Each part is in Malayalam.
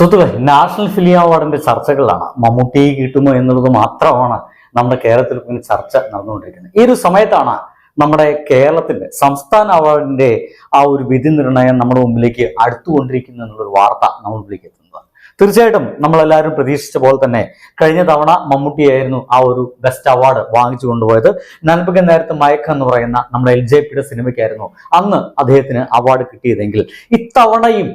സുഹൃത്തുക്കളെ നാഷണൽ ഫിലിം അവാർഡിന്റെ ചർച്ചകളാണ് മമ്മൂട്ടി കിട്ടുമോ എന്നുള്ളത് മാത്രമാണ് നമ്മുടെ കേരളത്തിൽ പിന്നെ ചർച്ച നടന്നുകൊണ്ടിരിക്കുന്നത്. ഈ ഒരു സമയത്താണ് നമ്മുടെ കേരളത്തിന്റെ സംസ്ഥാന അവാർഡിന്റെ ആ ഒരു വിധി നിർണയം നമ്മുടെ മുമ്പിലേക്ക് അടുത്തുകൊണ്ടിരിക്കുന്നു എന്നുള്ളൊരു വാർത്ത നമ്മുടെ മുമ്പിലേക്ക് എത്തുന്നത്. തീർച്ചയായിട്ടും നമ്മളെല്ലാവരും പ്രതീക്ഷിച്ച പോലെ തന്നെ കഴിഞ്ഞ തവണ മമ്മൂട്ടിയായിരുന്നു ആ ഒരു ബെസ്റ്റ് അവാർഡ് വാങ്ങിച്ചു കൊണ്ടുപോയത്. നൻപക നേരത്തെ മയക്കം എന്ന് പറയുന്ന നമ്മുടെ എൽ ജെ പിയുടെ സിനിമയ്ക്കായിരുന്നു അന്ന് അദ്ദേഹത്തിന് അവാർഡ് കിട്ടിയതെങ്കിൽ ഇത്തവണയും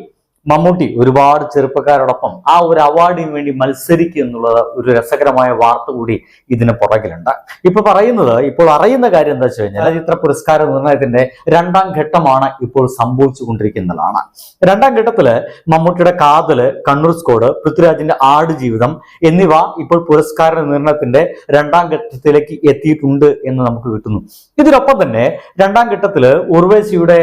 മമ്മൂട്ടി ഒരുപാട് ചെറുപ്പക്കാരോടൊപ്പം ആ ഒരു അവാർഡിന് വേണ്ടി മത്സരിക്കുക എന്നുള്ളത് ഒരു രസകരമായ വാർത്ത കൂടി ഇതിന് പുറകിലുണ്ട്. ഇപ്പൊ പറയുന്നത് ഇപ്പോൾ അറിയുന്ന കാര്യം എന്താ വെച്ച് കഴിഞ്ഞാൽ ചലച്ചിത്ര പുരസ്കാര നിർണയത്തിന്റെ രണ്ടാം ഘട്ടമാണ് ഇപ്പോൾ സംഭവിച്ചുകൊണ്ടിരിക്കുന്നതാണ്. രണ്ടാം ഘട്ടത്തിൽ മമ്മൂട്ടിയുടെ കാതൽ കണ്ണൂർ സ്കോഡ് പൃഥ്വിരാജിന്റെ ആടുജീവിതം എന്നിവ ഇപ്പോൾ പുരസ്കാര നിർണയത്തിന്റെ രണ്ടാം ഘട്ടത്തിലേക്ക് എത്തിയിട്ടുണ്ട് എന്ന് നമുക്ക് കിട്ടുന്നു. ഇതിനൊപ്പം തന്നെ രണ്ടാം ഘട്ടത്തിൽ ഉർവശിയുടെ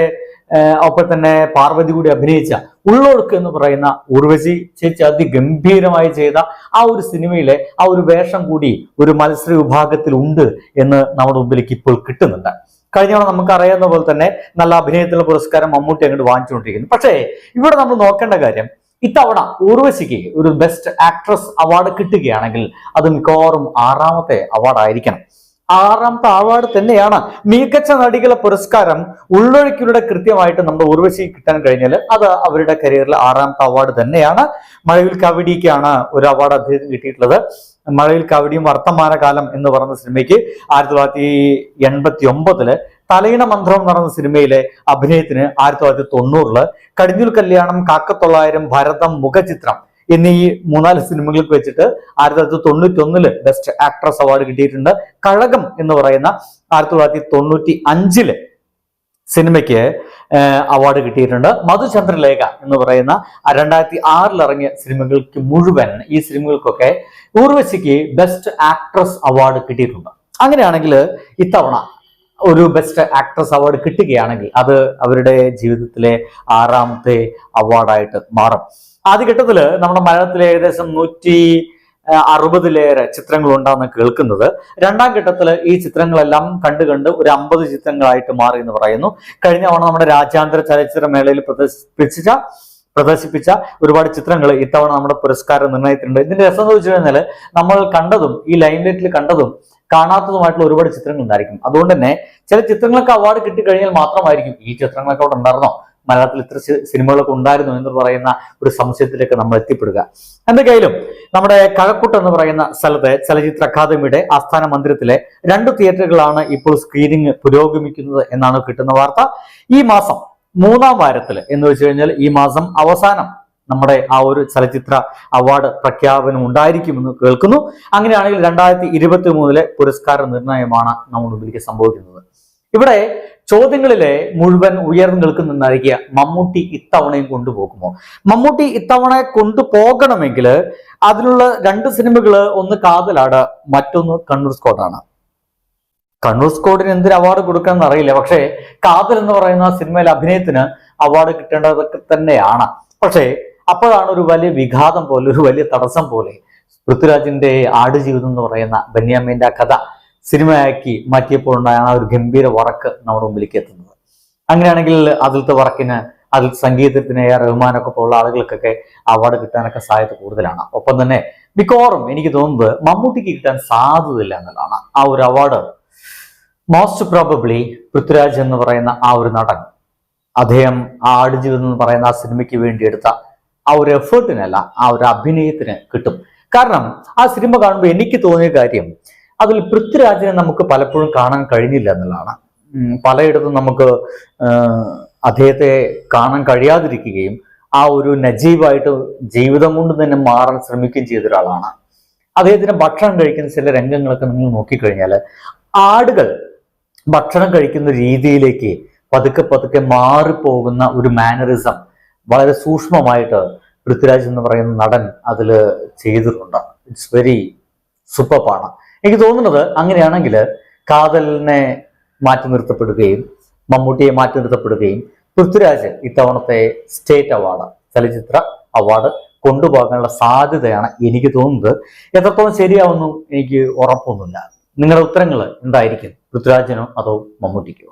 ഒപ്പം തന്നെ പാർവതി കൂടി അഭിനയിച്ച ഉള്ളൊഴുക്ക് എന്ന് പറയുന്ന ഉർവശി ചേച്ചി അതിഗംഭീരമായി ചെയ്ത ആ ഒരു സിനിമയിലെ ആ ഒരു വേഷം കൂടി ഒരു മത്സര വിഭാഗത്തിൽ ഉണ്ട് എന്ന് നമ്മുടെ മുമ്പിലേക്ക് ഇപ്പോൾ കിട്ടുന്നുണ്ട്. കഴിഞ്ഞ തവണ നമുക്ക് അറിയാവുന്ന പോലെ തന്നെ നല്ല അഭിനയത്തിലുള്ള പുരസ്കാരം മമ്മൂട്ടി അങ്ങോട്ട് വാങ്ങിച്ചുകൊണ്ടിരിക്കുന്നു. പക്ഷേ ഇവിടെ നമ്മൾ നോക്കേണ്ട കാര്യം ഇത്തവണ ഉർവശിക്ക് ഒരു ബെസ്റ്റ് ആക്ട്രസ് അവാർഡ് കിട്ടുകയാണെങ്കിൽ അത് മിക്കവാറും ആറാമത്തെ അവാർഡായിരിക്കണം ആറാമത്തെ അവാർഡ് തന്നെയാണ് മികച്ച നടികളെ പുരസ്കാരം ഉള്ളൊഴുക്കിലൂടെ കൃത്യമായിട്ട് നമ്മുടെ ഉർവശി കിട്ടാൻ കഴിഞ്ഞാൽ അത് അവരുടെ കരിയറിലെ ആറാമത്തെ അവാർഡ് തന്നെയാണ്. മഴവിൽ കവടിക്കാണ് ഒരു അവാർഡ് അദ്ദേഹത്തിന് കിട്ടിയിട്ടുള്ളത്. മഴവിൽ കവടിയും വർത്തമാനകാലം എന്ന് പറയുന്ന സിനിമയ്ക്ക് ആയിരത്തി തൊള്ളായിരത്തി എൺപത്തി ഒമ്പതിൽ തലയിണ മന്ത്രം എന്ന് പറയുന്ന സിനിമയിലെ അഭിനയത്തിന് ആയിരത്തി തൊള്ളായിരത്തി തൊണ്ണൂറിൽ കടിഞ്ഞൂൽ കല്യാണം കാക്കത്തൊള്ളായിരം ഭരതം മുഖചിത്രം എന്നീ മൂന്നാൽ സിനിമകൾക്ക് വെച്ചിട്ട് ആയിരത്തി തൊള്ളായിരത്തി തൊണ്ണൂറ്റി ഒന്നിൽ ബെസ്റ്റ് ആക്ട്രസ് അവാർഡ് കിട്ടിയിട്ടുണ്ട്. കഴകം എന്ന് പറയുന്ന ആയിരത്തി തൊള്ളായിരത്തി തൊണ്ണൂറ്റി അഞ്ചിൽ സിനിമയ്ക്ക് അവാർഡ് കിട്ടിയിട്ടുണ്ട്. മധുചന്ദ്രലേഖ എന്ന് പറയുന്ന രണ്ടായിരത്തി ആറിൽ ഇറങ്ങിയ സിനിമകൾക്ക് മുഴുവൻ ഈ സിനിമകൾക്കൊക്കെ ഊർവശിക്ക് ബെസ്റ്റ് ആക്ട്രസ് അവാർഡ് കിട്ടിയിട്ടുണ്ട്. അങ്ങനെയാണെങ്കിൽ ഇത്തവണ ഒരു ബെസ്റ്റ് ആക്ട്രസ് അവാർഡ് കിട്ടുകയാണെങ്കിൽ അത് അവരുടെ ജീവിതത്തിലെ ആറാമത്തെ അവാർഡായിട്ട് മാറും. ആദ്യഘട്ടത്തിൽ നമ്മുടെ മലയാളത്തിലെ ഏകദേശം നൂറ്റി അറുപതിലേറെ ചിത്രങ്ങൾ ഉണ്ടാകുന്ന കേൾക്കുന്നത്. രണ്ടാം ഘട്ടത്തിൽ ഈ ചിത്രങ്ങളെല്ലാം കണ്ടു കണ്ട് ഒരു അമ്പത് ചിത്രങ്ങളായിട്ട് മാറി എന്ന് പറയുന്നു. കഴിഞ്ഞ തവണ നമ്മുടെ രാജ്യാന്തര ചലച്ചിത്ര മേളയിൽ പ്രദർശിപ്പിച്ച പ്രദർശിപ്പിച്ച ഒരുപാട് ചിത്രങ്ങൾ ഇത്തവണ നമ്മുടെ പുരസ്കാരം നിർണയിച്ചിട്ടുണ്ട് ഇതിന്റെ രസം എന്ന് വെച്ച് കഴിഞ്ഞാൽ നമ്മൾ കണ്ടതും ഈ ലൈൻ ലൈറ്റിൽ കണ്ടതും കാണാത്തതുമായിട്ടുള്ള ഒരുപാട് ചിത്രങ്ങൾ ഉണ്ടായിരിക്കും. അതുകൊണ്ട് തന്നെ ചില ചിത്രങ്ങൾക്ക് അവാർഡ് കിട്ടിക്കഴിഞ്ഞാൽ മാത്രമായിരിക്കും ഈ ചിത്രങ്ങളൊക്കെ അവിടെ ഉണ്ടായിരുന്നോ? മലയാളത്തിൽ ഇത്ര സിനിമകളൊക്കെ ഉണ്ടായിരുന്നു എന്ന് പറയുന്ന ഒരു സംശയത്തിലേക്ക് നമ്മൾ എത്തിപ്പെടുക. എന്തൊക്കെയായാലും നമ്മുടെ കഴക്കൂട്ട് എന്ന് പറയുന്ന സ്ഥലത്തെ ചലച്ചിത്ര അക്കാദമിയുടെ ആസ്ഥാന മന്ദിരത്തിലെ രണ്ട് തിയേറ്ററുകളാണ് ഇപ്പോൾ സ്ക്രീനിങ് പുരോഗമിക്കുന്നത് എന്നാണ് കിട്ടുന്ന വാർത്ത. ഈ മാസം മൂന്നാം വാരത്തിൽ എന്ന് വെച്ച് കഴിഞ്ഞാൽ ഈ മാസം അവസാനം നമ്മുടെ ആ ഒരു ചലച്ചിത്ര അവാർഡ് പ്രഖ്യാപനം ഉണ്ടായിരിക്കുമെന്ന് കേൾക്കുന്നു. അങ്ങനെയാണെങ്കിൽ രണ്ടായിരത്തി ഇരുപത്തി മൂന്നിലെ പുരസ്കാര നിർണയമാണ് നമ്മുടെ മുമ്പിലേക്ക് സംഭവിക്കുന്നത്. ഇവിടെ ചോദ്യങ്ങളിലെ മുഴുവൻ ഉയർന്നു നിൽക്കുന്ന നൽകിയ മമ്മൂട്ടി ഇത്തവണയും കൊണ്ടുപോകുമോ? മമ്മൂട്ടി ഇത്തവണ കൊണ്ടുപോകണമെങ്കിൽ അതിനുള്ള രണ്ട് സിനിമകൾ ഒന്ന് കാതലാട് മറ്റൊന്ന് കണ്ണൂർ സ്കോഡാണ്. കണ്ണൂർ സ്കോഡിന് എന്തിന് അവാർഡ് കൊടുക്കണം അറിയില്ല. പക്ഷേ കാതൽ എന്ന് പറയുന്ന സിനിമയിലെ അഭിനയത്തിന് അവാർഡ് കിട്ടേണ്ടതൊക്കെ തന്നെയാണ്. പക്ഷേ അപ്പോഴാണ് ഒരു വലിയ വിഘാതം പോലെ ഒരു വലിയ തടസ്സം പോലെ പൃഥ്വിരാജിന്റെ ആടുജീവിതം എന്ന് പറയുന്ന ബെന്യാമിന്റെ കഥ സിനിമയാക്കി മാറ്റിയപ്പോൾ ഉണ്ടായ ആ ഒരു ഗംഭീര വറക്ക് നമ്മുടെ മുമ്പിലേക്ക് എത്തുന്നത്. അങ്ങനെയാണെങ്കിൽ അതിലത്തെ വർക്കിന് അതിൽ സംഗീതത്തിന് ആർ റഹ്മാനൊക്കെ പോലുള്ള ആളുകൾക്കൊക്കെ അവാർഡ് കിട്ടാനൊക്കെ സാധ്യത കൂടുതലാണ്. ഒപ്പം തന്നെ മിക്കവാറും എനിക്ക് തോന്നുന്നത് മമ്മൂട്ടിക്ക് കിട്ടാൻ സാധ്യതയില്ല എന്നുള്ളതാണ് ആ ഒരു അവാർഡ് മോസ്റ്റ് പ്രോബബ്ലി പൃഥ്വിരാജ് എന്ന് പറയുന്ന ആ ഒരു നടൻ അദ്ദേഹം ആ ആടുജീവിതം എന്ന് പറയുന്ന ആ സിനിമയ്ക്ക് വേണ്ടി എടുത്ത ആ ഒരു എഫേർട്ടിനല്ല ആ ഒരു അഭിനയത്തിന് കിട്ടും. കാരണം ആ സിനിമ കാണുമ്പോൾ എനിക്ക് തോന്നിയ കാര്യം അതിൽ പൃഥ്വിരാജിനെ നമുക്ക് പലപ്പോഴും കാണാൻ കഴിഞ്ഞില്ല എന്നുള്ളതാണ്. പലയിടത്തും നമുക്ക് അദ്ദേഹത്തെ കാണാൻ കഴിയാതിരിക്കുകയും ആ ഒരു നജീവായിട്ട് ജീവിതം കൊണ്ട് തന്നെ മാറാൻ ശ്രമിക്കുകയും ചെയ്ത ഒരാളാണ് അദ്ദേഹത്തിന് ഭക്ഷണം കഴിക്കുന്ന ചില രംഗങ്ങളൊക്കെ നിങ്ങൾ നോക്കിക്കഴിഞ്ഞാൽ ആടുകൾ ഭക്ഷണം കഴിക്കുന്ന രീതിയിലേക്ക് പതുക്കെ പതുക്കെ മാറിപ്പോകുന്ന ഒരു മാനറിസം വളരെ സൂക്ഷ്മമായിട്ട് പൃഥ്വിരാജ് എന്ന് പറയുന്ന നടൻ അതിൽ ചെയ്തിട്ടുണ്ട്. ഇറ്റ്സ് വെരി സൂപ്പറാണ് എനിക്ക് തോന്നുന്നത് അങ്ങനെയാണെങ്കിൽ കാതലിനെ മാറ്റി നിർത്തപ്പെടുകയും മമ്മൂട്ടിയെ മാറ്റി നിർത്തപ്പെടുകയും പൃഥ്വിരാജ് ഇത്തവണത്തെ സ്റ്റേറ്റ് അവാർഡ് ചലച്ചിത്ര അവാർഡ് കൊണ്ടുപോകാനുള്ള സാധ്യതയാണ് എനിക്ക് തോന്നുന്നത്. എത്രത്തോളം ശരിയാവുന്നു എനിക്ക് ഉറപ്പൊന്നുമില്ല. നിങ്ങളുടെ ഉത്തരങ്ങൾ എന്തായിരിക്കും? പൃഥ്വിരാജിനോ അതോ മമ്മൂട്ടിക്കോ?